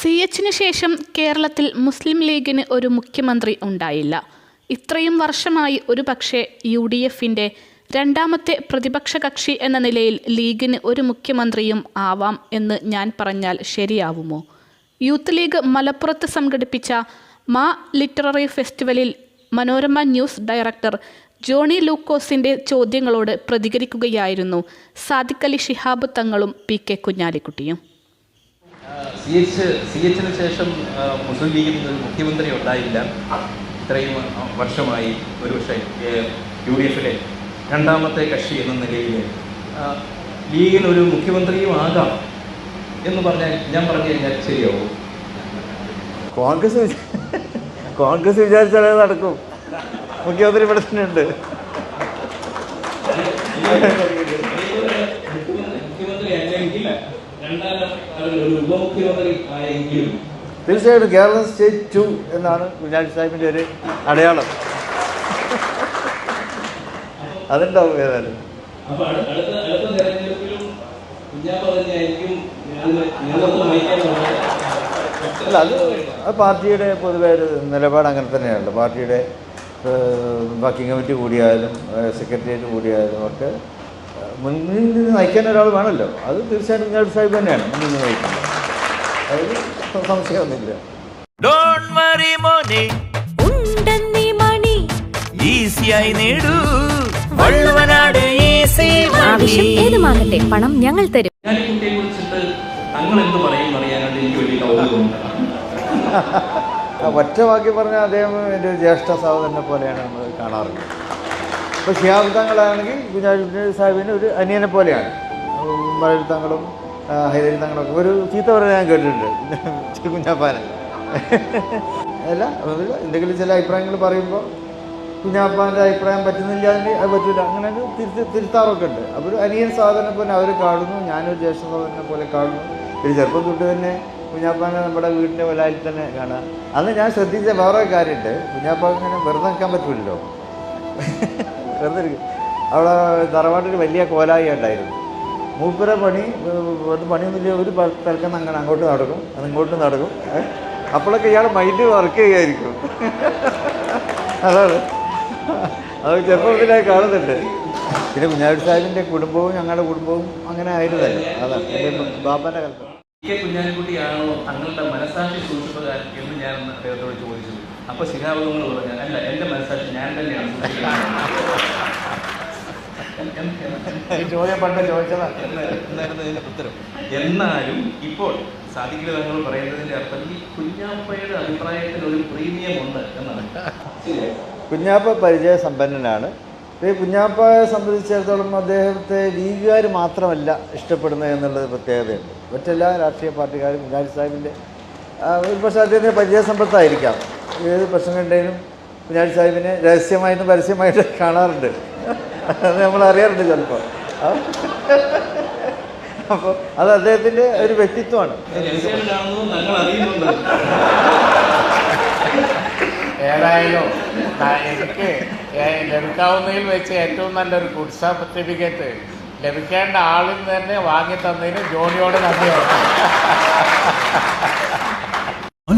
C എച്ചിന് ശേഷം കേരളത്തിൽ മുസ്ലിം ലീഗിന് ഒരു മുഖ്യമന്ത്രി ഉണ്ടായില്ല. ഇത്രയും വർഷമായി ഒരു പക്ഷേ യു ഡി എഫിന്റെ രണ്ടാമത്തെ പ്രതിപക്ഷ കക്ഷി എന്ന നിലയിൽ ലീഗിന് ഒരു മുഖ്യമന്ത്രിയും ആവാം എന്ന് ഞാൻ പറഞ്ഞാൽ ശരിയാവുമോ? യൂത്ത് ലീഗ് മലപ്പുറത്ത് സംഘടിപ്പിച്ച മാ ലിറ്റററി ഫെസ്റ്റിവലിൽ മനോരമ ന്യൂസ് ഡയറക്ടർ ജോണി ലൂക്കോസിന്റെ ചോദ്യങ്ങളോട് പ്രതികരിക്കുകയായിരുന്നു സാദിഖലി ശിഹാബ് തങ്ങളും പി കെ കുഞ്ഞാലിക്കുട്ടിയും. സി എച്ച് സി എച്ചിന് ശേഷം മുസ്ലിം ലീഗിൽ നിന്ന് മുഖ്യമന്ത്രി ഉണ്ടായില്ല. ഇത്രയും വർഷമായി ഒരുപക്ഷെ യു ഡി എഫിലെ രണ്ടാമത്തെ കക്ഷി എന്ന നിലയിൽ ലീഗിൽ ലീഗിന് ഒരു മുഖ്യമന്ത്രിയും ആകാം എന്ന് പറഞ്ഞാൽ ഞാൻ പറഞ്ഞു കഴിഞ്ഞാൽ ശരിയാവും. കോൺഗ്രസ് കോൺഗ്രസ് വിചാരിച്ചാൽ നടക്കും. മുഖ്യമന്ത്രി ഇവിടെ തന്നെ ഉണ്ട് മുഖ്യമന്ത്രി അല്ലെങ്കിൽ രണ്ടാം ഒരു ഉപമുഖ്യമന്ത്രി ആയെങ്കിലും തീർച്ചയായിട്ടും കേരളം സ്റ്റേറ്റ് ടു എന്നാണ് കുഞ്ഞാലി സാഹിബിന്റെ ഒരു അടയാളം. അതുണ്ടാവും ഏതായാലും. അല്ല അത് അത് പാർട്ടിയുടെ പൊതുവെ ഒരു നിലപാട് അങ്ങനെ തന്നെയാണല്ലോ. പാർട്ടിയുടെ വർക്കിംഗ് കമ്മിറ്റി കൂടിയായാലും സെക്രട്ടേറിയറ്റ് കൂടിയായാലും ഒക്കെ മുന്നിൽ നിന്ന് നയിക്കാൻ ഒരാൾ വേണമല്ലോ. അത് തീർച്ചയായിട്ടും കുഞ്ഞാലി സാഹിബ് തന്നെയാണ്. മുന്നിൽ നിന്ന് നയിക്കുന്നത്. അതിൽ സംശയമൊന്നുമില്ല. ഈസിയായി നേടൂ. ആവശ്യം ഏതുമാകട്ടെ പണം ഞങ്ങൾ തരും. കുഞ്ഞാലിക്കുട്ടിയെ കുറിച്ചിട്ട് തങ്ങൾ എന്ത് പറയും അറിയാനായിട്ട് എനിക്ക് വലിയ കൗതുകമുണ്ട്. ഒറ്റ വാക്കി പറഞ്ഞാൽ അദ്ദേഹം എന്റെ ജ്യേഷ്ഠ സഹോദരനെ പോലെയാണ് നമ്മൾ കാണാറുള്ളത്. ഇപ്പോൾ ഷിയാബ് തങ്ങളാണെങ്കിൽ കുഞ്ഞാലി സാഹിബിന് ഒരു അനിയനെ പോലെയാണ്. മലയിൽ തങ്ങളും ഹൈദരി തങ്ങളൊക്കെ ഒരു ചീത്ത പറയാൻ ഞാൻ കേട്ടിട്ടുണ്ട്. കുഞ്ഞാപ്പാന അല്ല എന്തെങ്കിലും ചില അഭിപ്രായങ്ങൾ പറയുമ്പോൾ കുഞ്ഞാപ്പാന്റെ അഭിപ്രായം പറ്റുന്നില്ല എങ്കിൽ അത് പറ്റില്ല അങ്ങനെ തിരുത്തി തിരുത്താറൊക്കെ ഉണ്ട്. അപ്പോൾ ഒരു അനിയൻ സാധനം പോലെ അവർ കാണുന്നു ഞാനൊരു ജ്യേഷ്ഠ സഹോദരനെ പോലെ കാണുന്നു. ഒരു ചെറുപ്പം തൊട്ട് തന്നെ കുഞ്ഞാപ്പാനെ നമ്മുടെ വീടിന്റെ വലായിൽ തന്നെ കാണാം. അന്ന് ഞാൻ ശ്രദ്ധിച്ച വേറെ കാര്യമുണ്ട്. കുഞ്ഞാപ്പ ഇങ്ങനെ വെറുതെ നിൽക്കാൻ പറ്റില്ലല്ലോ വെറുതെ ഇരിക്കും. അവിടെ തറവാട്ടിൽ വലിയ കോലായി ഉണ്ടായിരുന്നു. മൂപ്പര പണി അത് പണിയൊന്നുമില്ല ഒരു തൽക്കം അങ്ങനെ അങ്ങോട്ട് നടക്കും അത് ഇങ്ങോട്ട് നടക്കും? അപ്പോഴൊക്കെ ഇയാൾ മൈൻഡ് വർക്ക് ചെയ്യുമായിരിക്കും അതാണ്. അത് ചെറുപ്പത്തിലായി കാണുന്നുണ്ട് പിന്നെ കുഞ്ഞാടി സാഹിബിന്റെ കുടുംബവും ഞങ്ങളുടെ കുടുംബവും അങ്ങനെ ആയിരുന്നല്ലോ. അതാണ്. എന്റെ ബാപ്പന്റെ കാലത്ത്. കുഞ്ഞാലിക്കുട്ടിയാണോ തങ്ങളുടെ മനസാക്ഷി സൂക്ഷിപ്പുകാരൻ എന്ന് ഞാൻ അദ്ദേഹത്തോട് ചോദിച്ചു. അപ്പൊ ശിഖാബങ്ങൾ പറഞ്ഞു അല്ല എന്റെ മനസ്സിലാക്കി ഞാൻ തന്നെയാണ് സൂക്ഷിക്കുന്നത്." ഈ ചോദ്യം പണ്ട് ചോദിച്ചതാണ് എന്നായിരുന്നു ഇതിന്റെ ഉത്തരം? എന്നാലും ഇപ്പോൾ സാധിക്കുന്ന തങ്ങൾ പറയുന്നതിന്റെ അർത്ഥം ഈ കുഞ്ഞാപ്പയുടെ അഭിപ്രായത്തിൽ ഒരു പ്രീമിയം ഉണ്ട് എന്നാണ് കുഞ്ഞാപ്പ പരിചയ സമ്പന്നനാണ് ഈ കുഞ്ഞാപ്പയെ സംബന്ധിച്ചിടത്തോളം അദ്ദേഹത്തെ ലീഗുകാർ മാത്രമല്ല ഇഷ്ടപ്പെടുന്നത് എന്നുള്ളത് പ്രത്യേകതയുണ്ട്. മറ്റെല്ലാ രാഷ്ട്രീയ പാർട്ടിക്കാരും കുഞ്ഞാലി സാഹിബിന്റെ ഒരു പക്ഷേ അദ്ദേഹത്തിന്റെ പരിചയസമ്പത്തായിരിക്കാം. ഏത് പ്രശ്നം കണ്ടതിനും കുഞ്ഞാടി സാഹിബിനെ രഹസ്യമായിട്ടും പരസ്യമായിട്ട് കാണാറുണ്ട്. അത് നമ്മൾ അറിയാറുണ്ട് ചിലപ്പോൾ അപ്പോൾ അത് അദ്ദേഹത്തിന്റെ ഒരു വ്യക്തിത്വമാണ്. ഏതായാലും എനിക്ക് ലഭിക്കാവുന്നതിൽ വെച്ച് ഏറ്റവും നല്ലൊരു ഗുഡ് സർട്ടിഫിക്കറ്റ് ലഭിക്കേണ്ട ആളിൽ നിന്ന് തന്നെ വാങ്ങി തന്നതിന് ജോണിയോട് നന്ദിയാണ്